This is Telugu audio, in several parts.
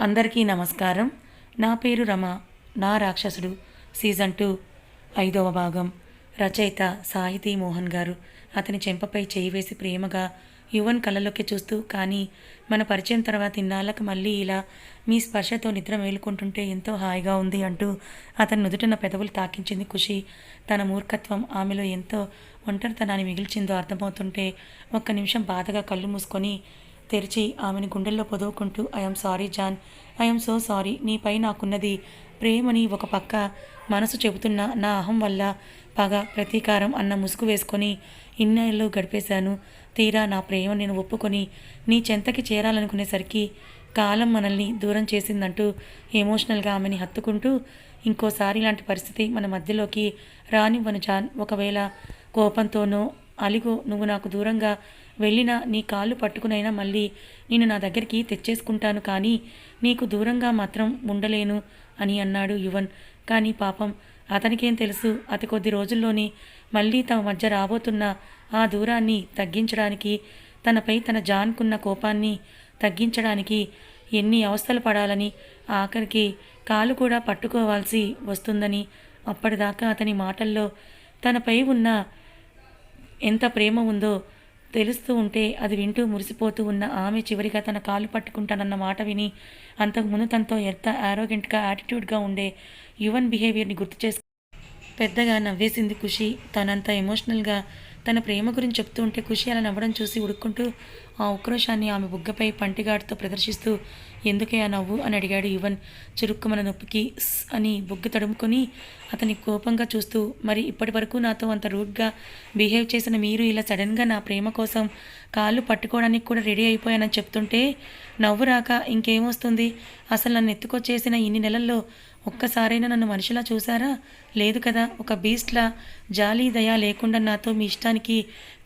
అందరికీ నమస్కారం. నా పేరు రమ. నా రాక్షసుడు. సీజన్ టూ ఐదవ భాగం. రచయిత సాహితీ మోహన్ గారు. అతని చెంపపై చేయి వేసి ప్రేమగా యువన్ కళ్ళలోకి చూస్తూ కానీ మన పరిచయం తర్వాత ఇన్నాళ్ళకు మళ్ళీ ఇలా మీ స్పర్శతో నిద్ర మేలుకుంటుంటే ఎంతో హాయిగా ఉంది అంటూ అతని నుదుటిన పెదవులు తాకించింది ఖుషి. తన మూర్ఖత్వం ఆమెలో ఎంతో ఒంటరితనాన్ని మిగిల్చిందో అర్థమవుతుంటే ఒక్క నిమిషం బాధగా కళ్ళు మూసుకొని తెరిచి ఆమెను గుండెల్లో పొదువుకుంటూ I'm sorry John I'm so sorry నీపై నాకున్నది ప్రేమని ఒక పక్క మనసు చెబుతున్న నా అహం వల్ల పగ ప్రతీకారం అన్న ముసుగు వేసుకొని ఇన్నేళ్ళు గడిపేశాను. తీరా నా ప్రేమ నేను ఒప్పుకొని నీ చెంతకి చేరాలనుకునేసరికి కాలం మనల్ని దూరం చేసిందంటూ ఎమోషనల్గా ఆమెని హత్తుకుంటూ ఇంకోసారి ఇలాంటి పరిస్థితి మన మధ్యలోకి రానివ్వను జాన్ ఒకవేళ కోపంతోనో అలిగో నువ్వు నాకు దూరంగా వెళ్ళినా నీ కాళ్ళు పట్టుకునైనా మళ్ళీ నేను నా దగ్గరికి తెచ్చేసుకుంటాను కానీ నీకు దూరంగా మాత్రం ఉండలేను అని అన్నాడు యువన్. కానీ పాపం అతనికేం తెలుసు? అతి కొద్ది రోజుల్లోనే మళ్ళీ తమ మధ్య రాబోతున్న ఆ దూరాన్ని తగ్గించడానికి తనపై తన జాన్కున్న కోపాన్ని తగ్గించడానికి ఎన్ని అవస్థలు పడాలని ఆఖరికి కాలు కూడా పట్టుకోవాల్సి వస్తుందని అప్పటిదాకా అతని మాటల్లో తనపై ఉన్న ఎంత ప్రేమ ఉందో తెలుస్తూ ఉంటే అది వింటూ మురిసిపోతూ ఉన్న ఆమె చివరిగా తన కాలు పట్టుకుంటానన్న మాట విని అంతకుముందు తనతో ఎంత ఆరోగెంట్గా యాటిట్యూడ్గా ఉండే యువన్ బిహేవియర్ని గుర్తు చేసి పెద్దగా నవ్వేసింది ఖుషి. తనంత ఎమోషనల్గా తన ప్రేమ గురించి చెప్తూ ఉంటే ఖుషి అలా నవ్వడం చూసి ఉడుక్కుంటూ ఆ ఉక్రోషాన్ని ఆమె బుగ్గపై పంటిగాడుతో ప్రదర్శిస్తూ ఎందుకే ఆ నవ్వు? అని అడిగాడు యువన్. చురుక్కుమన నొప్పికి అని బుగ్గ తడుముకొని అతని కోపంగా చూస్తూ మరి ఇప్పటి వరకు నాతో అంత రూడ్గా బిహేవ్ చేసిన మీరు ఇలా సడన్గా నా ప్రేమ కోసం కాళ్ళు పట్టుకోవడానికి కూడా రెడీ అయిపోయానని చెప్తుంటే నవ్వు రాక ఇంకేమొస్తుంది అసలు నన్ను ఎత్తుకొచ్చేసిన ఇన్ని నెలల్లో ఒక్కసారైనా నన్ను మనిషిలా చూసారా లేదు కదా ఒక బీస్ట్లా జాలి దయ లేకుండా నాతో మీ ఇష్టానికి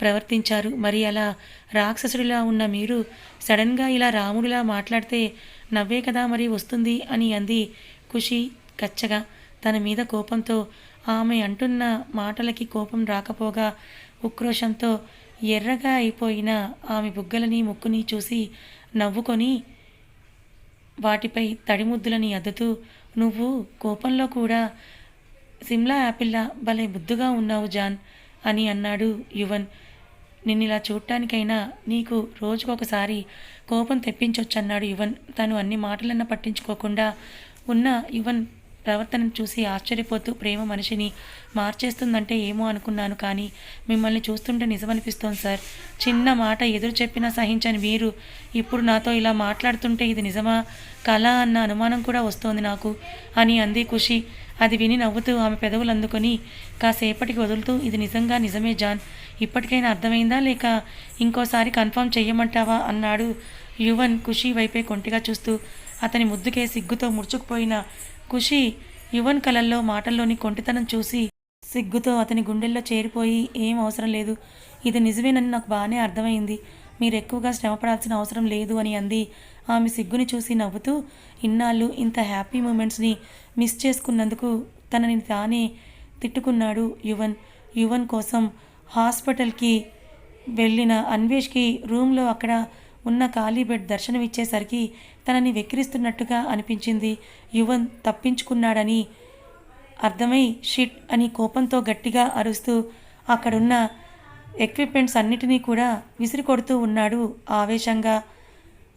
ప్రవర్తించారు. మరి అలా రాక్షసుడిలా ఉన్న మీరు సడన్గా ఇలా రాముడిలా మాట్లాడితే నవ్వే కదా మరి వస్తుంది అని అంది ఖుషి కచ్చగా. తన మీద కోపంతో ఆమె అంటున్న మాటలకి కోపం రాకపోగా ఉక్రోషంతో ఎర్రగా అయిపోయిన ఆమె బుగ్గలని ముక్కుని చూసి నవ్వుకొని వాటిపై తడిముద్దులని అద్దుతూ నువ్వు కోపంలో కూడా సిమ్లా యాపిల్లా భలే బుద్ధుగా ఉన్నావు జాన్ అని అన్నాడు యువన్. నిన్నిలా చూడటానికైనా నీకు రోజుకొకసారి కోపం తెప్పించొచ్చన్నాడు యువన్. తను అన్ని మాటలన్నా పట్టించుకోకుండా ఉన్న యువన్ ప్రవర్తనను చూసి ఆశ్చర్యపోతూ ప్రేమ మనిషిని మార్చేస్తుందంటే ఏమో అనుకున్నాను కానీ మిమ్మల్ని చూస్తుంటే నిజమనిపిస్తోంది సార్. చిన్న మాట ఎదురు చెప్పినా సహించని మీరు ఇప్పుడు నాతో ఇలా మాట్లాడుతుంటే ఇది నిజమా? కళ అన్న అనుమానం కూడా వస్తోంది నాకు అని అంది ఖుషి. అది విని నవ్వుతూ ఆమె పెదవులు అందుకొని కాసేపటికి వదులుతూ ఇది నిజంగా నిజమే జాన్. ఇప్పటికైనా అర్థమైందా లేక ఇంకోసారి కన్ఫర్మ్ చెయ్యమంటావా? అన్నాడు యువన్ ఖుషి వైపే కొంటిగా చూస్తూ. అతని ముద్దుకే సిగ్గుతో ముడుచుకుపోయిన ఖుషి యువన్ కలల్లో మాటల్లోని కొంటితనం చూసి సిగ్గుతో అతని గుండెల్లో చేరిపోయి ఏం అవసరం లేదు. ఇది నిజమేనని నాకు బాగానే అర్థమైంది. మీరు ఎక్కువగా శ్రమపడాల్సిన అవసరం లేదు అని అంది. ఆమె సిగ్గుని చూసి నవ్వుతూ ఇన్నాళ్ళు ఇంత హ్యాపీ మూమెంట్స్ని మిస్ చేసుకున్నందుకు తనని తానే తిట్టుకున్నాడు యువన్. యువన్ కోసం హాస్పిటల్కి వెళ్ళిన అన్వేష్కి రూమ్లో అక్కడ ఉన్న ఖాళీ బెడ్ దర్శనమిచ్చేసరికి తనని వెక్కిరిస్తున్నట్టుగా అనిపించింది. యువన్ తప్పించుకున్నాడని అర్థమై షిట్ అని కోపంతో గట్టిగా అరుస్తూ అక్కడున్న ఎక్విప్మెంట్స్ అన్నిటినీ కూడా విసిరి కొడుతూ ఉన్నాడు ఆవేశంగా.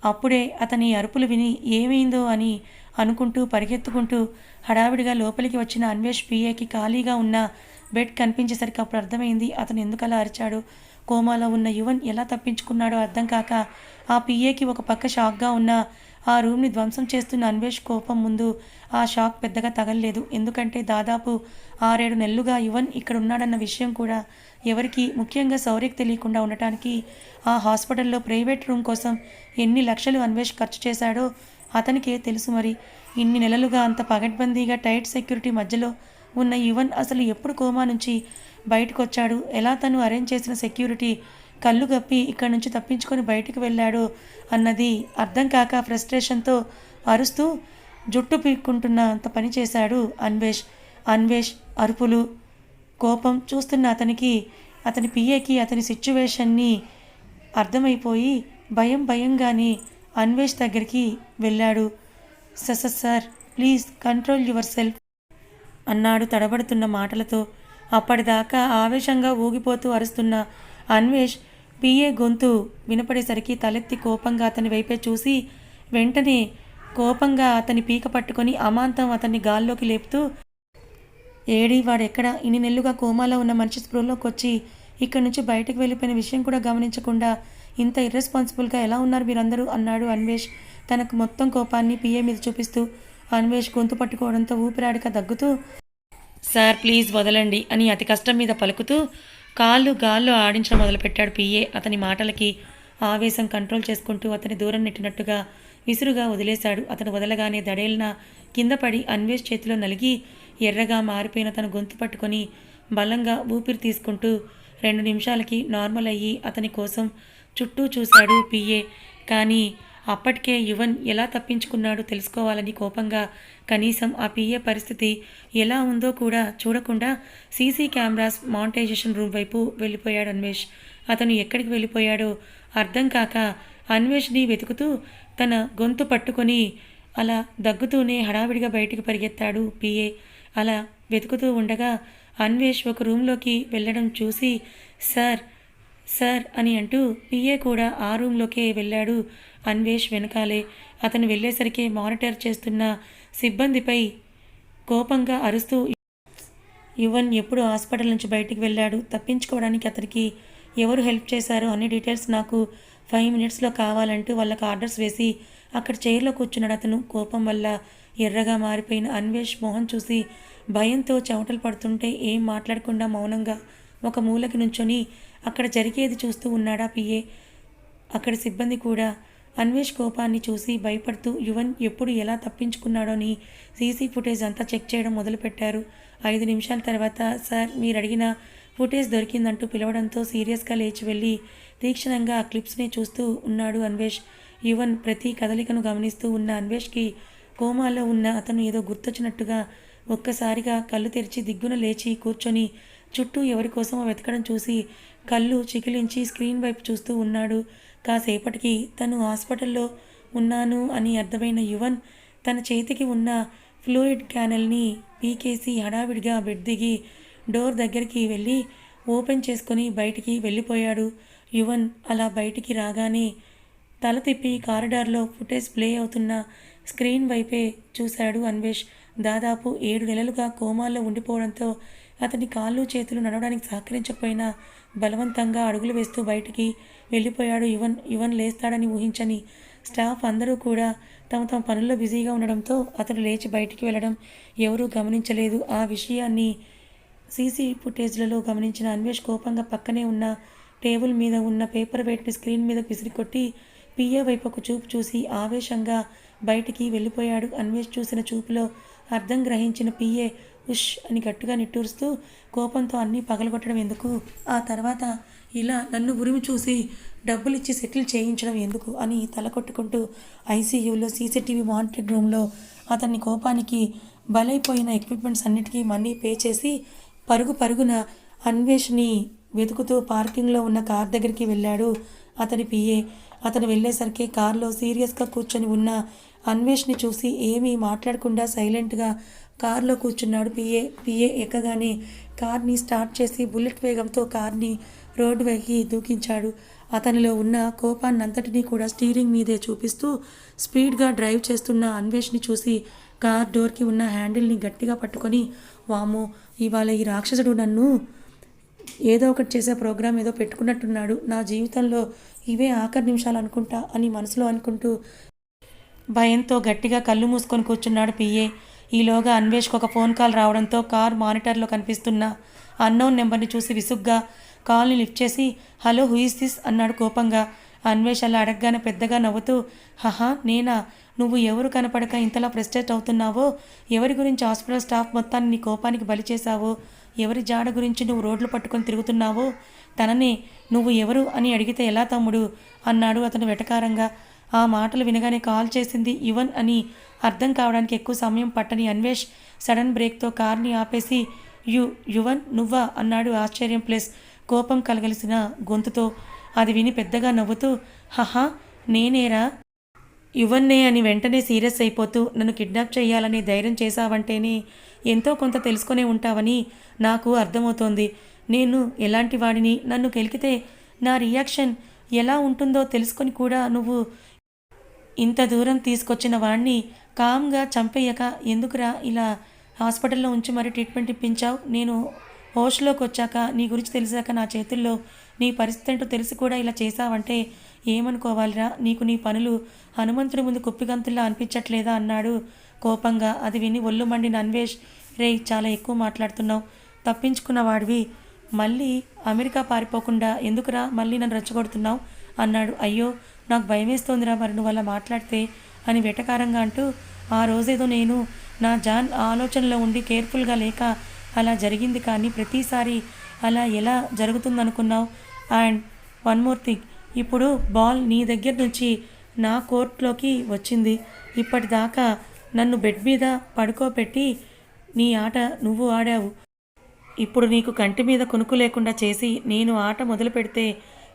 అప్పుడే అతని అరుపులు విని ఏమైందో అని అనుకుంటూ పరిగెత్తుకుంటూ హడావిడిగా లోపలికి వచ్చిన అన్వేష్ పిఏకి ఖాళీగా ఉన్న బెడ్ కనిపించేసరికి అప్పుడు అర్థమైంది అతను ఎందుకలా అరిచాడు? కోమాలో ఉన్న యువన్ ఎలా తప్పించుకున్నాడో అర్థం కాక ఆ పిఏకి ఒక పక్క షాక్గా ఉన్న ఆ రూమ్ని ధ్వంసం చేస్తున్న అన్వేష్ కోపం ముందు ఆ షాక్ పెద్దగా తగలలేదు. ఎందుకంటే దాదాపు ఆరేడు నెలలుగా యువన్ ఇక్కడ ఉన్నాడన్న విషయం కూడా ఎవరికి ముఖ్యంగా శౌర్యకి తెలియకుండా ఉండటానికి ఆ హాస్పిటల్లో ప్రైవేట్ రూమ్ కోసం ఎన్ని లక్షలు అన్వేష్ ఖర్చు చేశాడో అతనికే తెలుసు మరి. ఇన్ని నెలలుగా అంత పగడ్బందీగా టైట్ సెక్యూరిటీ మధ్యలో ఉన్న యువన్ అసలు ఎప్పుడు కోమా నుంచి బయటకు వచ్చాడు ఎలా తను అరేంజ్ చేసిన సెక్యూరిటీ కళ్ళు గప్పి ఇక్కడి నుంచి తప్పించుకొని బయటికి వెళ్ళాడు అన్నది అర్థం కాక ఫ్రస్ట్రేషన్తో అరుస్తూ జుట్టు పీక్కుంటున్న అంత పని చేశాడు అన్వేష్. అన్వేష్ అరుపులు కోపం చూస్తున్న అతనికి అతని పిఏకి అతని సిచ్యువేషన్ని అర్థమైపోయి భయం భయంగానే అన్వేష్ దగ్గరికి వెళ్ళాడు. స sir please control yourself. అన్నాడు తడబడుతున్న మాటలతో. అప్పటిదాకా ఆవేశంగా ఊగిపోతూ అరుస్తున్న అన్వేష్ పిఏ గొంతు వినపడేసరికి తలెత్తి కోపంగా అతని వైపే చూసి వెంటనే కోపంగా అతని పీక పట్టుకొని అమాంతం అతన్ని గాల్లోకి లేపుతూ ఏడి వాడెక్కడ? ఇన్ని నెల్లుగా కోమాలో ఉన్న మనిషి స్పృహలోకి వచ్చి ఇక్కడి నుంచి బయటకు వెళ్ళిపోయిన విషయం కూడా గమనించకుండా ఇంత ఇర్రెస్పాన్సిబుల్గా ఎలా ఉన్నారు మీరందరూ? అన్నాడు అన్వేష్ తనకు మొత్తం కోపాన్ని పిఏ మీద చూపిస్తూ. అన్వేష్ గొంతు పట్టుకోవడంతో ఊపిరాడిక దగ్గుతూ సార్ ప్లీజ్ వదలండి అని అతి కష్టం మీద పలుకుతూ కాళ్ళు గాల్లో ఆడించడం మొదలుపెట్టాడు పిఏ. అతని మాటలకి ఆవేశం కంట్రోల్ చేసుకుంటూ అతని దూరం నెట్టినట్టుగా విసురుగా వదిలేశాడు. అతను వదలగానే దడేలిన కింద పడి అన్వేష్ చేతిలో నలిగి ఎర్రగా మారిపోయిన తన గొంతు పట్టుకొని బలంగా ఊపిరి తీసుకుంటూ రెండు నిమిషాలకి నార్మల్ అయ్యి అతని కోసం చుట్టూ చూశాడు పిఏ. కానీ అప్పటికే యువన్ ఎలా తప్పించుకున్నాడో తెలుసుకోవాలని కోపంగా కనీసం ఆ పిఏ పరిస్థితి ఎలా ఉందో కూడా చూడకుండా సీసీ కెమెరాస్ మాంటైజేషన్ రూమ్ వైపు వెళ్ళిపోయాడు అన్వేష్. అతను ఎక్కడికి వెళ్ళిపోయాడో అర్థం కాక అన్వేష్ని వెతుకుతూ తన గొంతు పట్టుకొని అలా దగ్గుతూనే హడావిడిగా బయటికి పరిగెత్తాడు పిఏ. అలా వెతుకుతూ ఉండగా అన్వేష్ ఒక రూమ్లోకి వెళ్ళడం చూసి సార్ సార్ అని అంటూ పిఏ కూడా ఆ రూమ్లోకే వెళ్ళాడు అన్వేష్ వెనకాలే. అతను వెళ్ళేసరికి మానిటర్ చేస్తున్న సిబ్బందిపై కోపంగా అరుస్తూ యువన్ ఎప్పుడు హాస్పిటల్ నుంచి బయటికి వెళ్ళాడు. తప్పించుకోవడానికి అతనికి ఎవరు హెల్ప్ చేశారో? అన్ని డీటెయిల్స్ నాకు ఫైవ్ మినిట్స్లో కావాలంటూ వాళ్ళకి ఆర్డర్స్ వేసి అక్కడ చైర్లో కూర్చున్నాడు అతను. కోపం వల్ల ఎర్రగా మారిపోయిన అన్వేష్ మోహన్ చూసి భయంతో చెమటలు పడుతుంటే ఏం మాట్లాడకుండా మౌనంగా ఒక మూలకి నుంచొని అక్కడ జరిగేది చూస్తూ ఉన్నాడా పిఏ. అక్కడ సిబ్బంది కూడా అన్వేష్ కోపాన్ని చూసి భయపడుతూ యువన్ ఎప్పుడు ఎలా తప్పించుకున్నాడోని సీసీ ఫుటేజ్ అంతా చెక్ చేయడం మొదలుపెట్టారు. ఐదు నిమిషాల తర్వాత సార్ మీరు అడిగిన ఫుటేజ్ దొరికిందంటూ పిలవడంతో సీరియస్గా లేచి వెళ్ళి తీక్షణంగా ఆ క్లిప్స్ని చూస్తూ ఉన్నాడు అన్వేష్. యువన్ ప్రతి కదలికను గమనిస్తూ ఉన్న అన్వేష్కి కోమాలో ఉన్న అతను ఏదో గుర్తొచ్చినట్టుగా ఒక్కసారిగా కళ్ళు తెరిచి దిగ్గున లేచి కూర్చొని చుట్టూ ఎవరి కోసమో వెతకడం చూసి కళ్ళు చికిలించి స్క్రీన్ వైపు చూస్తూ ఉన్నాడు. కాసేపటికి తను హాస్పిటల్లో ఉన్నాను అని అర్థమైన యువన్ తన చేతికి ఉన్న ఫ్లూయిడ్ క్యానల్ని పీకేసి హడావిడిగా బెడ్ దిగి డోర్ దగ్గరికి వెళ్ళి ఓపెన్ చేసుకొని బయటికి వెళ్ళిపోయాడు. యువన్ అలా బయటికి రాగానే తల తిప్పి కారిడార్లో ఫుటేజ్ ప్లే అవుతున్న స్క్రీన్ వైపే చూశాడు అన్వేష్. దాదాపు ఏడు నెలలుగా కోమాల్లో ఉండిపోవడంతో అతని కాళ్ళు చేతులు నడవడానికి సహకరించకపోయినా బలవంతంగా అడుగులు వేస్తూ బయటికి వెళ్ళిపోయాడు యువన్. యువన్ లేస్తాడని ఊహించని స్టాఫ్ అందరూ కూడా తమ తమ పనుల్లో బిజీగా ఉండడంతో అతను లేచి బయటికి వెళ్ళడం ఎవరూ గమనించలేదు. ఆ విషయాన్ని సీసీ ఫుటేజ్లలో గమనించిన అన్వేష్ కోపంగా పక్కనే ఉన్న టేబుల్ మీద ఉన్న పేపర్ వెయిట్ని స్క్రీన్ మీద విసిరికొట్టి పిఏ వైపు ఒక చూపు చూసి ఆవేశంగా బయటికి వెళ్ళిపోయాడు. అన్వేష్ చూసిన చూపులో అర్థం గ్రహించిన పిఏ ఉష్ అని గట్టిగా నిట్టూరుస్తూ కోపంతో అన్నీ పగలగొట్టడం ఎందుకు? ఆ తర్వాత ఇలా నన్ను ఉరిమి చూసి డబ్బులిచ్చి సెటిల్ చేయించడం ఎందుకు? అని తల కొట్టుకుంటూ ఐసీయూలో సీసీటీవీ మానిటరింగ్ రూమ్లో అతన్ని కోపానికి బలైపోయిన ఎక్విప్మెంట్స్ అన్నిటికీ మనీ పే చేసి పరుగు పరుగున అన్వేష్ని వెతుకుతూ పార్కింగ్లో ఉన్న కార్ దగ్గరికి వెళ్ళాడు అతని పిఏ. అతను వెళ్ళేసరికి కారులో సీరియస్గా కూర్చొని ఉన్న అన్వేష్ని చూసి ఏమీ మాట్లాడకుండా సైలెంట్గా కారులో కూర్చున్నాడు పిఏ. పిఏ ఎక్కగానే కార్ని స్టార్ట్ చేసి బుల్లెట్ వేగంతో కార్ని రోడ్డు వేగి దూకించాడు. అతనిలో ఉన్న కోపాన్నంతటినీ కూడా స్టీరింగ్ మీదే చూపిస్తూ స్పీడ్గా డ్రైవ్ చేస్తున్న అన్వేష్ని చూసి కార్ డోర్కి ఉన్న హ్యాండిల్ని గట్టిగా పట్టుకొని వామో ఇవాళ ఈ రాక్షసుడు నన్ను ఏదో ఒకటి చేసే ప్రోగ్రాం ఏదో పెట్టుకున్నట్టున్నాడు. నా జీవితంలో ఇవే ఆఖరి నిమిషాలు అనుకుంటా అని మనసులో అనుకుంటూ భయంతో గట్టిగా కళ్ళు మూసుకొని కూర్చున్నాడు పిఏ ఈలోగా అన్వేష్కి ఒక ఫోన్ కాల్ రావడంతో కార్ మానిటర్లో కనిపిస్తున్న అన్నోన్ నెంబర్ని చూసి విసుగ్గా కాల్ని లిఫ్ట్ చేసి హలో హూ దిస్? అన్నాడు కోపంగా. అన్వేష్ అలా అడగగానే పెద్దగా నవ్వుతూ హహా నేనా? నువ్వు ఎవరు కనపడక ఇంతలా ఫ్రస్ట్రేట్ అవుతున్నావో? ఎవరి గురించి హాస్పిటల్ స్టాఫ్ మొత్తాన్ని నీ కోపానికి బలి చేశావో? ఎవరి జాడ గురించి నువ్వు రోడ్లు పట్టుకొని తిరుగుతున్నావో తననే నువ్వు ఎవరు అని అడిగితే ఎలా తమ్ముడు? అన్నాడు అతను వెటకారంగా. ఆ మాటలు వినగానే కాల్ చేసింది యువన్ అని. అర్థం కావడానికి ఎక్కువ సమయం పట్టని అన్వేష్ సడన్ బ్రేక్తో కార్ని ఆపేసి యు యువన్ నువ్వా? అన్నాడు ఆశ్చర్యం ప్లస్ కోపం కలగలిసిన గొంతుతో. అది విని పెద్దగా నవ్వుతూ హహా నేనేరా? యువన్నే అని వెంటనే సీరియస్ అయిపోతూ నన్ను కిడ్నాప్ చేయాలని ధైర్యం చేశావంటేనే ఎంతో కొంత తెలుసుకునే ఉంటావని నాకు అర్థమవుతోంది. నేను ఎలాంటి వాడిని నన్ను కెలికితే నా రియాక్షన్ ఎలా ఉంటుందో తెలుసుకొని కూడా నువ్వు ఇంత దూరం తీసుకొచ్చిన వాడిని కామ్గా చంపేయక ఎందుకురా ఇలా హాస్పిటల్లో ఉంచి మరి ట్రీట్మెంట్ ఇప్పించావు? నేను హోష్లోకి వచ్చాక నీ గురించి తెలిసాక నా చేతుల్లో నీ పరిస్థితి ఏంటో తెలిసి కూడా ఇలా చేశావంటే ఏమనుకోవాలిరా? నీకు నీ పనులు హనుమంతుడి ముందు కుప్పిగంతుల్లా అనిపించట్లేదా? అన్నాడు కోపంగా. అది విని ఒళ్ళు మండిన అన్వేష్ రే చాలా ఎక్కువ మాట్లాడుతున్నావు. తప్పించుకున్న వాడివి. మళ్ళీ అమెరికా పారిపోకుండా ఎందుకురా మళ్ళీ నన్ను రెచ్చగొడుతున్నావు? అన్నాడు. అయ్యో నాకు భయమేస్తోందిరా మరి నువ్వు అలా మాట్లాడితే? అని వెటకారంగా అంటూ ఆ రోజేదో నేను నా జాన్ ఆలోచనలో ఉండి కేర్ఫుల్గా లేక అలా జరిగింది కానీ ప్రతిసారి అలా ఎలా జరుగుతుందనుకున్నావు? And one more thing. ఇప్పుడు బాల్ నీ దగ్గర నుంచి నా కోర్టులోకి వచ్చింది. ఇప్పటిదాకా నన్ను బెడ్ మీద పడుకోబెట్టి నీ ఆట నువ్వు ఆడావు. ఇప్పుడు నీకు కంటి మీద కొనుక్కు లేకుండా చేసి నేను ఆట మొదలు పెడితే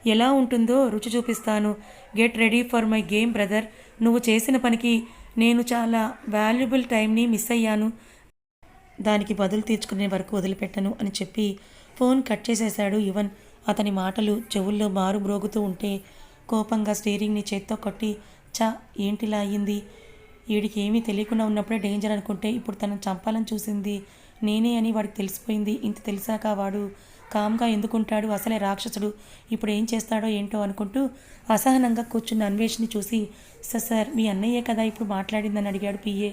ఎలా ఉంటుందో రుచి చూపిస్తాను. Get ready for my game brother. నువ్వు చేసిన పనికి నేను చాలా వాల్యుబుల్ టైంని మిస్ అయ్యాను. దానికి బదులు తీర్చుకునే వరకు వదిలిపెట్టను అని చెప్పి ఫోన్ కట్ చేసేశాడు యువన్. అతని మాటలు చెవుల్లో మారు మ్రోగుతూ ఉంటే కోపంగా స్టీరింగ్ని చేత్తో కొట్టి చా ఏంటిలా అయ్యింది? వీడికి ఏమీ తెలియకుండా ఉన్నప్పుడే డేంజర్ అనుకుంటే ఇప్పుడు తనను చంపాలని చూసింది నేనే అని వాడికి తెలిసిపోయింది. ఇంత తెలిసాక వాడు కామ్గా ఎందుకుంటాడు? అసలే రాక్షసుడు. ఇప్పుడు ఏం చేస్తాడో ఏంటో అనుకుంటూ అసహనంగా కూర్చున్న అన్వేషిని చూసి సార్ సార్ మీ అన్నయ్యే కదా ఇప్పుడు మాట్లాడిందని అడిగాడు పిఏ.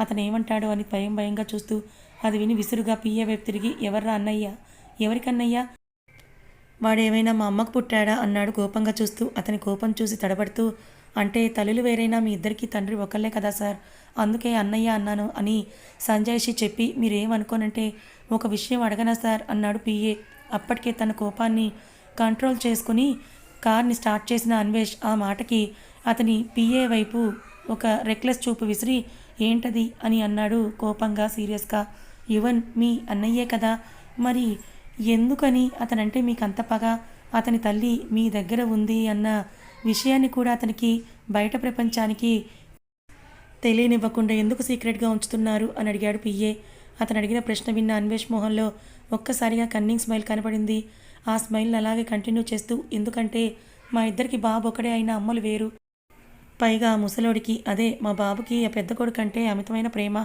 అతను ఏమంటాడో అని భయం భయంగా చూస్తూ అది విని విసురుగా పిఏ వైపు తిరిగి ఎవర్రా అన్నయ్య? ఎవరికన్నయ్యా? వాడేమైనా మా అమ్మకు పుట్టాడా? అన్నాడు కోపంగా చూస్తూ అతని కోపం చూసి తడబడుతూ అంటే తల్లులు వేరైనా మీ ఇద్దరికి తండ్రి ఒకళ్ళే కదా సార్? అందుకే అన్నయ్య అన్నాను అని సంజయ్షి చెప్పి మీరేమనుకోనంటే ఒక విషయం అడగనా సార్? అన్నాడు పిఏ అప్పటికే తన కోపాన్ని కంట్రోల్ చేసుకుని కార్ని స్టార్ట్ చేసిన అన్వేష్ ఆ మాటకి అతని పిఏ వైపు ఒక రెక్లెస్ చూపు విసిరి ఏంటది? అని అన్నాడు కోపంగా సీరియస్గా. యువన్ మీ అన్నయ్యే కదా. మరి ఎందుకని? అతనంటే మీకు అంత పగ. అతని తల్లి మీ దగ్గర ఉంది అన్న విషయాన్ని కూడా అతనికి బయట ప్రపంచానికి తెలియనివ్వకుండా ఎందుకు సీక్రెట్గా ఉంచుతున్నారు అని అడిగాడు పిఏ అతను అడిగిన ప్రశ్న విన్న అన్వేష్ మోహన్లో ఒక్కసారిగా కన్నింగ్ స్మైల్ కనపడింది. ఆ స్మైల్ని అలాగే కంటిన్యూ చేస్తూ ఎందుకంటే మా ఇద్దరికి బాబు ఒకడే అయిన అమ్మలు వేరు. పైగా ముసలోడికి అదే మా బాబుకి ఆ పెద్ద కొడుకంటే అమితమైన ప్రేమ.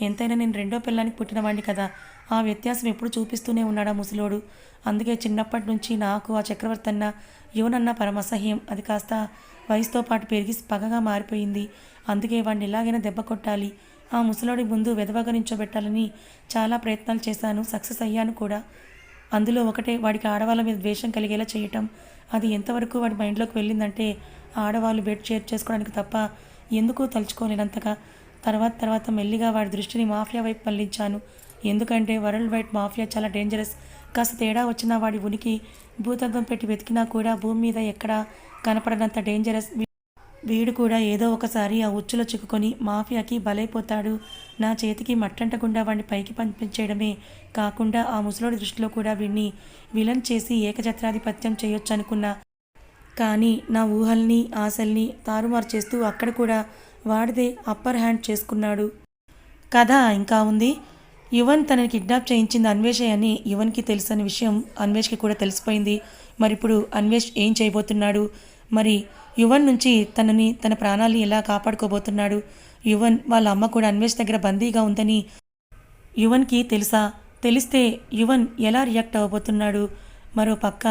ఎంతైనా నేను రెండో పిల్లానికి పుట్టినవాడిని కదా. ఆ వ్యత్యాసం ఎప్పుడు చూపిస్తూనే ఉన్నాడు ఆ ముసలోడు. అందుకే చిన్నప్పటి నుంచి నాకు ఆ చక్రవర్తి అన్న యువనన్న పరమసహ్యం. అది కాస్త వయసుతో పాటు పెరిగి పగగా మారిపోయింది. అందుకే వాడిని ఎలాగైనా దెబ్బ కొట్టాలి. ఆ ముసలోడి ముందు వెదవగా నించోబెట్టాలని చాలా ప్రయత్నాలు చేశాను. సక్సెస్ అయ్యాను కూడా. అందులో ఒకటే వాడికి ఆడవాళ్ళ మీద ద్వేషం కలిగేలా చేయటం. అది ఎంతవరకు వాడి మైండ్లోకి వెళ్ళిందంటే ఆడవాళ్ళు బెడ్ షేర్ చేసుకోవడానికి తప్ప ఎందుకు తలుచుకోలేనంతగా తర్వాత తర్వాత మెల్లిగా వాడి దృష్టిని మాఫియా వైపు మళ్ళించాను ఎందుకంటే వరల్డ్ వైడ్ మాఫియా చాలా డేంజరస్ కాస్త తేడా వచ్చినా వాడి ఉనికి భూతత్వం పెట్టి వెతికినా కూడా భూమి మీద ఎక్కడా కనపడనంత డేంజరస్ వీడు కూడా ఏదో ఒకసారి ఆ ఉచ్చులో చిక్కుకొని మాఫియాకి బలైపోతాడు. నా చేతికి మట్టంటకుండా వాడిని పైకి పంపించేయడమే కాకుండా ఆ ముసలోడి దృష్టిలో కూడా వీడిని విలన్ చేసి ఏకఛత్రాధిపత్యం చేయొచ్చు అనుకున్నా కానీ నా ఊహల్ని ఆశల్ని తారుమారు చేస్తూ అక్కడ కూడా వాడిదే అప్పర్ హ్యాండ్ చేసుకున్నాడు. కథ ఇంకా ఉంది. యువన్ తనని కిడ్నాప్ చేయించింది అన్వేషే అని యువన్కి తెలుసని విషయం అన్వేష్కి కూడా తెలిసిపోయింది. మరి ఇప్పుడు అన్వేష్ ఏం చేయబోతున్నాడు? మరి యువన్ నుంచి తనని తన ప్రాణాల్ని ఎలా కాపాడుకోబోతున్నాడు? యువన్ వాళ్ళ అమ్మ కూడా అన్వేష్ దగ్గర బందీగా ఉందని యువన్కి తెలుసా? తెలిస్తే యువన్ ఎలా రియాక్ట్ అవ్వబోతున్నాడు? మరో పక్క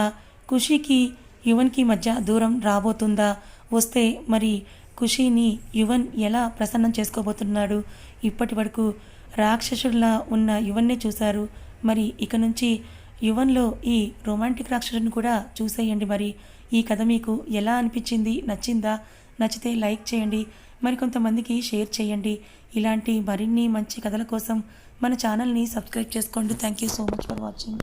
ఖుషీకి యువన్కి మధ్య దూరం రాబోతుందా? వస్తే మరి ఖుషీని యువన్ ఎలా ప్రసన్నం చేసుకోబోతున్నాడు? ఇప్పటి వరకు రాక్షసుడిలా ఉన్న యువన్నే చూశారు. మరి ఇక నుంచి యువన్లో ఈ రొమాంటిక్ రాక్షసుని కూడా చూసేయండి మరి. ఈ కథ మీకు ఎలా అనిపించింది? నచ్చిందా? నచ్చితే లైక్ చేయండి. మరికొంతమందికి షేర్ చేయండి. ఇలాంటి మరిన్ని మంచి కథల కోసం మన ఛానల్ని సబ్స్క్రైబ్ చేసుకోండి. Thank you so much for watching.